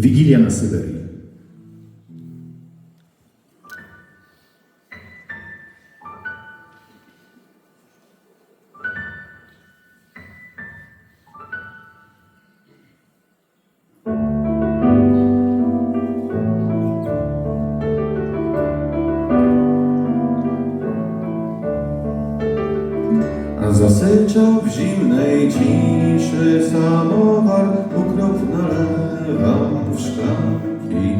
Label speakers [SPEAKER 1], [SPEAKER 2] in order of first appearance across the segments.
[SPEAKER 1] Wigilia na Syberii.
[SPEAKER 2] Zasyczał w zimnej ciszy samowar, ukrop nalewam w szklanki.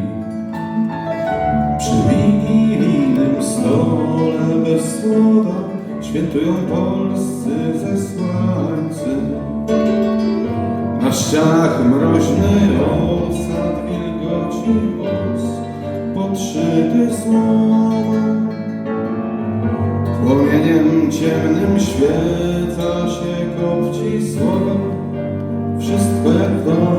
[SPEAKER 2] Przy wigilijnym stole bez słowa świętują polscy zesłańcy. Na ścianach mroźny osad, wilgoci os, podszyty słomą. Płomieniem ciemnym świeca się kopci słowa, wszystko.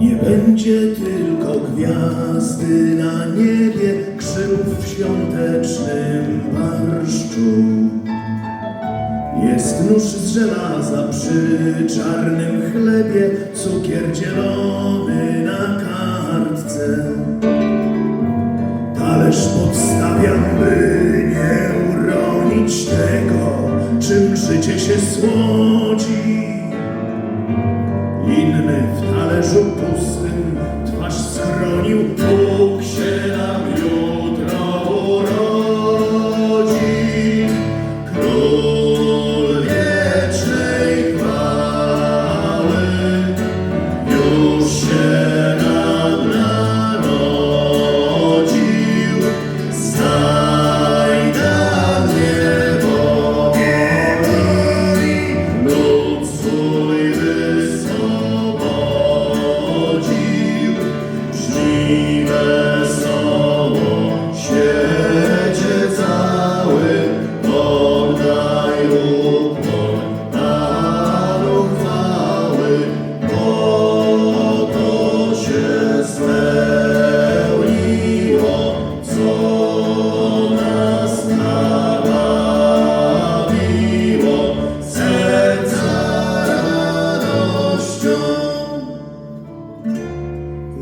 [SPEAKER 2] Nie
[SPEAKER 3] będzie tylko gwiazdy na niebie, grzybów w świątecznym barszczu. Jest nóż z żelaza przy czarnym chlebie, cukier dzielony na kartce. Talerz podstawiam, by nie uronić tego, czym życie się słodzi. Talerzu pustym twarz schronił,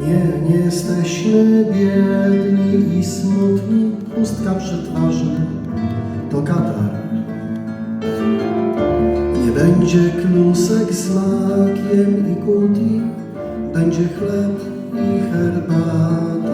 [SPEAKER 4] Nie, nie jesteśmy biedni i smutni, pustka przy twarzy to katar. Nie będzie klusek z makiem i kuti, będzie chleb i herbata.